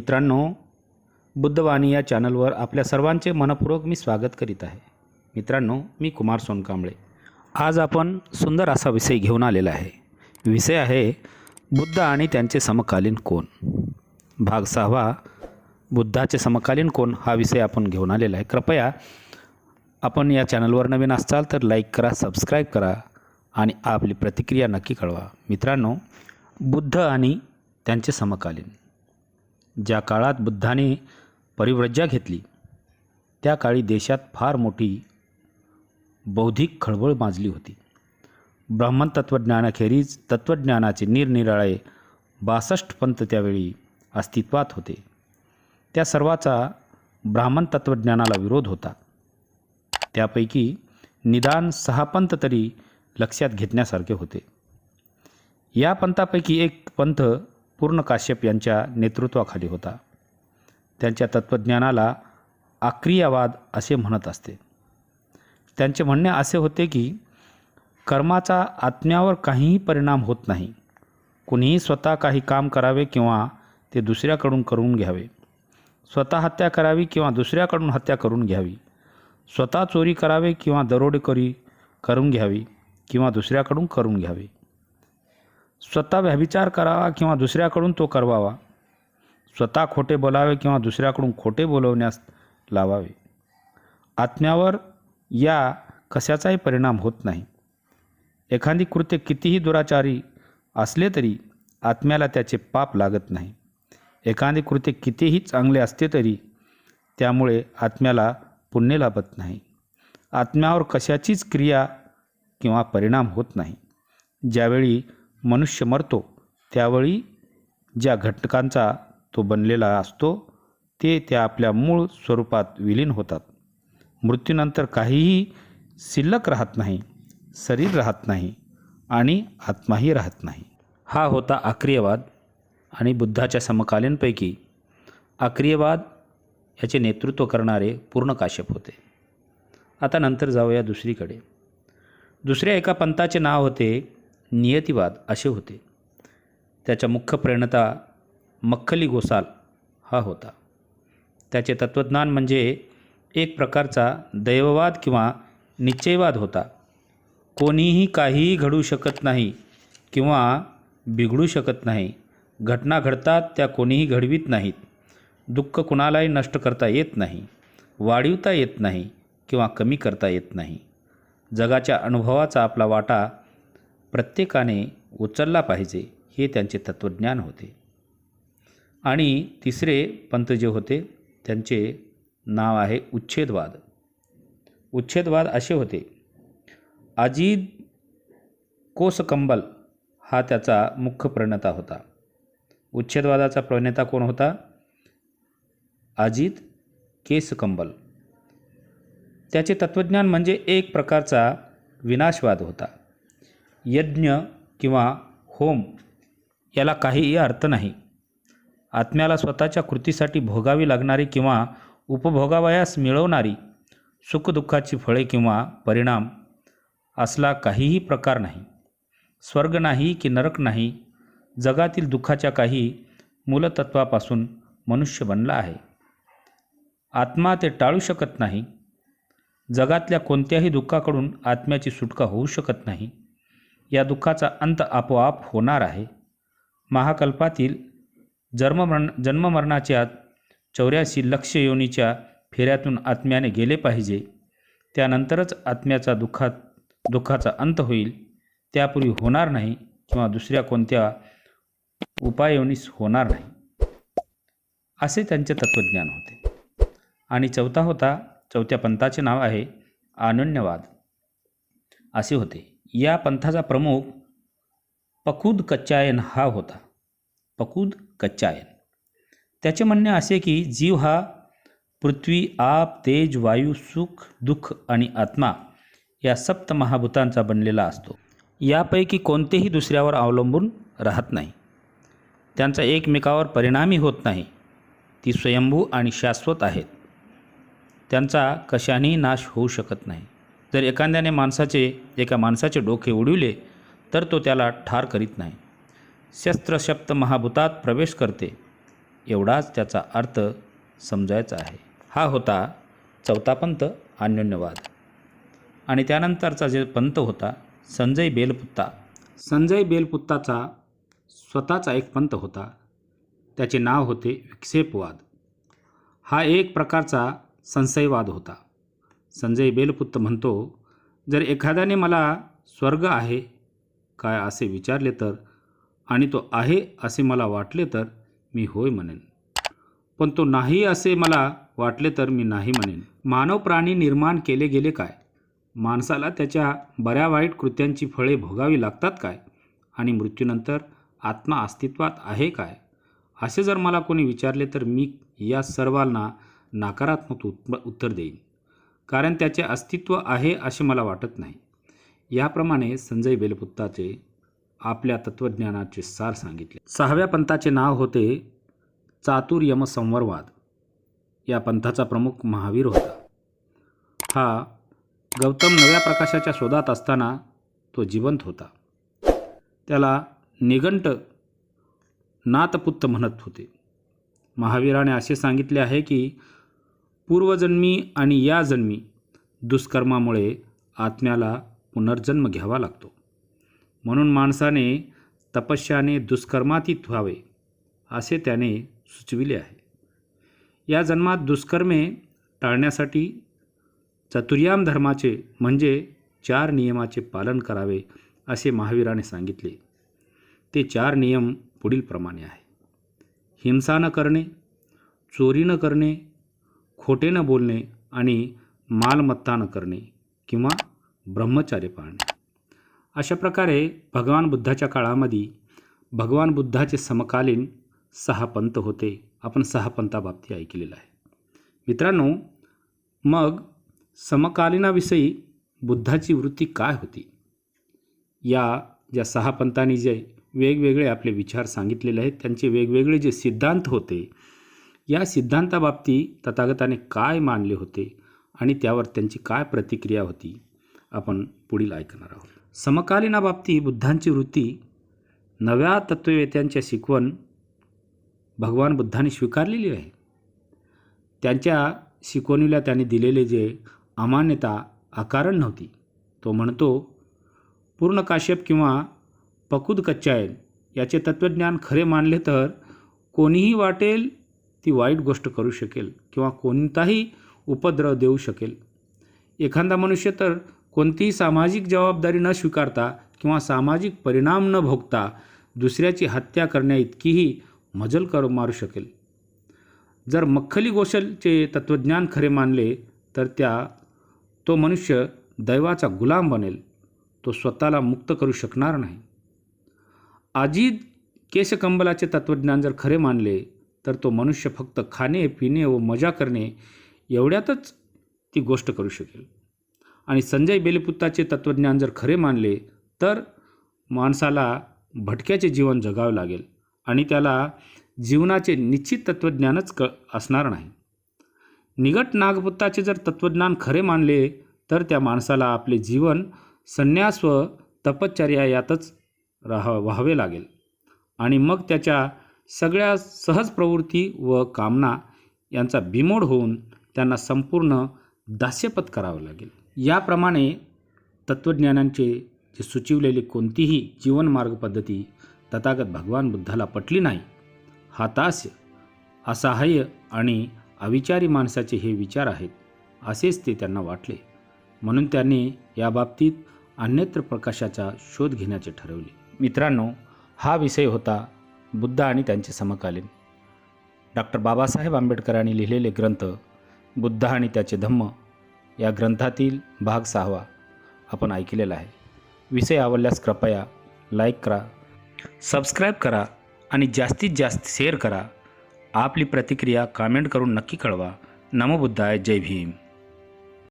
मित्रांनो बुद्धवाणी या चॅनलवर आपल्या सर्वांचे मनपूर्वक मी स्वागत करीत आहे. मित्रांनो मी कुमार सोनकांबळे. आज आपण सुंदर असा विषय घेऊन आलेला आहे. विषय आहे बुद्ध आणि त्यांचे समकालीन कोण? भाग सहावा बुद्धाचे समकालीन कोण? हा विषय आपण घेऊन आलेला आहे. कृपया आपण या चॅनलवर नवीन असाल तर लाईक करा सबस्क्राईब करा आणि आपली प्रतिक्रिया नक्की कळवा. मित्रांनो बुद्ध आणि त्यांचे समकालीन. ज्या काळात बुद्धाने परिव्रज्या घेतली त्या काळी देशात फार मोठी बौद्धिक खळबळ माजली होती. ब्राह्मण तत्त्वज्ञानाखेरीज तत्त्वज्ञानाचे निरनिराळे बासष्ट पंथ त्यावेळी अस्तित्वात होते. त्या सर्वाचा ब्राह्मण तत्त्वज्ञानाला विरोध होता. त्यापैकी निदान सहा पंथ तरी लक्षात घेतण्यासारखे होते. या पंथापैकी एक पंथ पूर्ण काश्यप यांच्या नेतृत्वाखाली होता. त्यांच्या तत्त्वज्ञानाला आक्रियावाद असे म्हणत असते. त्यांचे म्हणणे असे होते की कर्माचा आत्म्यावर काहीही परिणाम होत नाही. कुणीही स्वतः काही काम करावे किंवा ते दुसऱ्याकडून करून घ्यावे. स्वतः हत्या करावी किंवा दुसऱ्याकडून हत्या करून घ्यावी. स्वतः चोरी करावे किंवा दरोडेखोरी करून घ्यावी किंवा दुसऱ्याकडून करून घ्यावी. स्वतः व्यभिचार करावा किंवा दुसऱ्याकडून तो करवावा. स्वतः खोटे बोलावे किंवा दुसऱ्याकडून खोटे बोलवण्यास लावावे. आत्म्यावर या कशाचाही परिणाम होत नाही. एखादी कृत्य कितीही दुराचारी असले तरी आत्म्याला त्याचे पाप लागत नाही. एखादे कृत्य कितीही चांगले असते तरी त्यामुळे आत्म्याला पुण्य लाभत नाही. आत्म्यावर कशाचीच क्रिया किंवा परिणाम होत नाही. ज्यावेळी मनुष्य मरतो त्यावेळी ज्या घटकांचा तो बनलेला असतो ते त्या आपल्या मूळ स्वरूपात विलीन होतात. मृत्यूनंतर काहीही शिल्लक राहत नाही शरीर राहत नाही आणि आत्माही राहत नाही. हा होता आक्रियवाद आणि बुद्धाच्या समकालीनपैकी. आक्रियवाद याचे नेतृत्व करणारे पूर्ण काश्यप होते. आता नंतर जाऊया दुसरीकडे. दुसऱ्या एका पंथाचे नाव होते नियतिवाद असे होते. त्याच्या मुख्य प्रेरणता मख्खली गोसाल हा होता. त्याचे तत्त्वज्ञान म्हणजे एक प्रकारचा दैववाद किंवा निश्चयवाद होता. कोणीही काहीही घडू शकत नाही किंवा बिघडू शकत नाही. घटना घडतात त्या कोणीही घडवीत नाहीत. दुःख कुणालाही नष्ट करता येत नाही. वाढवता येत नाही किंवा कमी करता येत नाही. जगाच्या अनुभवाचा आपला वाटा प्रत्येकाने उचलला पाहिजे हे त्यांचे तत्त्वज्ञान होते. आणि तिसरे पंथ जे होते त्यांचे नाव आहे उच्छेदवाद. उच्छेदवाद असे होते अजित कोसकंबल हा त्याचा मुख्य प्रणेता होता. उच्छेदवादाचा प्रणेता कोण होता? अजित केसकंबल. त्याचे तत्त्वज्ञान म्हणजे एक प्रकारचा विनाशवाद होता. यज्ञ किंवा होम याला काहीही अर्थ नाही. आत्म्याला स्वतःच्या कृतीसाठी भोगावी लागणारी किंवा उपभोगावयास मिळवणारी सुखदुःखाची फळे किंवा परिणाम असला काहीही प्रकार नाही. स्वर्ग नाही की नरक नाही जगातील दुःखाच्या काही मूलतत्वापासून मनुष्य बनला आहे. आत्मा ते टाळू शकत नाही. जगातल्या कोणत्याही दुःखाकडून आत्म्याची सुटका होऊ शकत नाही. या दुःखाचा अंत आपोआप होणार आहे. महाकल्पातील जन्ममरण जन्ममरणाच्या चौऱ्याऐंशी लक्ष योनीच्या फेऱ्यातून आत्म्याने गेले पाहिजे. त्यानंतरच आत्म्याचा दुःखात दुःखाचा अंत होईल. त्यापूर्वी होणार नाही किंवा दुसऱ्या कोणत्या उपाययोनीस होणार नाही. असे त्यांचे तत्त्वज्ञान होते. आणि चौथा होता चौथ्या पंथाचे नाव आहे आनन्यवाद. असे होते. या पंथाचा प्रमुख पकुद कच्चायन हा होता. पकुद कच्चायन. त्याचे म्हणणे असे की जीव हा पृथ्वी आप तेज वायू सुख दुःख आणि आत्मा या सप्त महाभूतांचा बनलेला असतो. यापैकी कोणतेही दुसऱ्यावर अवलंबून राहत नाही. त्यांचा एकमेकावर परिणामी होत नाही. ती स्वयंभू आणि शाश्वत आहेत. त्यांचा कशानेही नाश होऊ शकत नाही. जर एखाद्याने माणसाचे एका माणसाचे डोके उडविले तर तो त्याला ठार करीत नाही. शस्त्रशप्त महाभूतात प्रवेश करते. एवढाच त्याचा अर्थ समजायचा आहे. हा होता चौथा पंत अन्योन्यवाद. आणि त्यानंतरचा जे पंथ होता संजय बेलपुत्ता. संजय बेलपुत्ताचा स्वतःचा एक पंथ होता. त्याचे नाव होते विक्षेपवाद. हा एक प्रकारचा संशयवाद होता. संजय बेलपुत्त म्हणतो जर एखाद्याने मला स्वर्ग आहे काय असे विचारले तर आणि तो आहे असे मला वाटले तर मी होय म्हणेन. पण तो नाही असे मला वाटले तर मी नाही म्हणेन. मानव प्राणी निर्माण केले गेले काय? माणसाला त्याच्या बऱ्या वाईट कृत्यांची फळे भोगावी लागतात काय? आणि मृत्यूनंतर आत्मा अस्तित्वात आहे काय? असे जर मला कोणी विचारले तर मी या सर्वांना नकारात्मक उत्तर देईन. कारण त्याचे अस्तित्व आहे असे मला वाटत नाही. याप्रमाणे संजय बेलपुत्ताचे आपल्या तत्त्वज्ञानाचे सार सांगितले. सहाव्या पंथाचे नाव होते चातुर्यम संवर्वाद या पंथाचा प्रमुख महावीर होता. हा गौतम नव्या प्रकाशाच्या शोधात असताना तो जिवंत होता. त्याला निगंट नातपुत्त म्हणत होते. महावीराने असे सांगितले आहे की पूर्वजन्मी आणि या जन्मी दुष्कर्मामुळे आत्म्याला पुनर्जन्म घ्यावा लागतो. म्हणून माणसाने तपस्याने दुष्कर्मातीत व्हावे असे त्याने सुचविले आहे. या जन्मात दुष्कर्मे टाळण्यासाठी चतुर्याम धर्माचे म्हणजे चार नियमाचे पालन करावे असे महावीराने सांगितले. ते चार नियम पुढीलप्रमाणे आहे. हिंसा न करणे चोरी न करणे खोटे न बोलणे आणि मालमत्ता न करणे किंवा ब्रह्मचार्य पाळणे. अशा प्रकारे भगवान बुद्धाच्या काळामध्ये भगवान बुद्धाचे समकालीन सहा पंत होते. आपण सहा पंथाबाबतीत ऐकलेलं आहे. मित्रांनो मग समकालीनाविषयी बुद्धाची वृत्ती काय होती? या ज्या सहा पंथांनी जे वेगवेगळे आपले विचार सांगितलेले आहेत त्यांचे वेगवेगळे जे सिद्धांत होते या सिद्धांताबाबतीत तथागताने काय मानले होते आणि त्यावर त्यांची काय प्रतिक्रिया होती आपण पुढील ऐकणार आहोत. समकालीनाबाबतीत बुद्धांची वृत्ती नव्या तत्त्ववेत्यांच्या शिकवण भगवान बुद्धाने स्वीकारलेली आहे. त्यांच्या शिकवणीला त्यांनी दिलेले जे अमान्यता अकारण नव्हती. तो म्हणतो पूर्ण काश्यप किंवा पकुद कच्चायन याचे तत्त्वज्ञान खरे मानले तर कोणीही वाटेल ती वाईट गोष्ट करू शकेल किंवा कोणताही उपद्रव देऊ शकेल. एखादा मनुष्य तर कोणतीही सामाजिक जबाबदारी न स्वीकारता किंवा सामाजिक परिणाम न भोगता दुसऱ्याची हत्या करण्याइतकीही मजल कर मारू शकेल. जर मख्खली गोशलचे तत्त्वज्ञान खरे मानले तर त्या तो मनुष्य दैवाचा गुलाम बनेल. तो स्वतःला मुक्त करू शकणार नाही. आजीद केशकंबलाचे तत्त्वज्ञान जर खरे मानले तर तो मनुष्य फक्त खाणे पिणे व मजा करणे एवढ्यातच ती गोष्ट करू शकेल. आणि संजय बेलपुत्ताचे तत्त्वज्ञान जर खरे मानले तर माणसाला भटक्याचे जीवन जगावे लागेल आणि त्याला जीवनाचे निश्चित तत्त्वज्ञानच क असणार नाही. निगट नागपुत्ताचे जर तत्त्वज्ञान खरे मानले तर त्या माणसाला आपले जीवन संन्यास व तपश्चर्या यातच राहा व्हावे लागेल. आणि मग त्याच्या सगळ्या सहज प्रवृत्ती व कामना यांचा बिमोड होऊन त्यांना संपूर्ण दास्यपत करावं लागेल. याप्रमाणे तत्त्वज्ञानांचे जे सुचिवलेली कोणतीही जीवनमार्ग पद्धती तथागत भगवान बुद्धाला पटली नाही हातास्य असहाय्य आणि अविचारी माणसाचे हे विचार आहेत असेच ते त्यांना वाटले. म्हणून त्यांनी याबाबतीत अन्यत्र प्रकाशाचा शोध घेण्याचे ठरवले. मित्रांनो हा विषय होता बुद्ध आणि त्यांचे समकालीन. डॉक्टर बाबासाहेब आंबेडकरांनी लिहिलेले ग्रंथ बुद्ध आणि त्याचे धम्म या ग्रंथातील भाग सहावा आपण ऐकलेला आहे. विषय आवडल्यास कृपया लाईक करा सबस्क्राईब करा आणि जास्तीत जास्त शेअर करा. आपली प्रतिक्रिया कमेंट करून नक्की कळवा. नमोबुद्धाय जय भीम.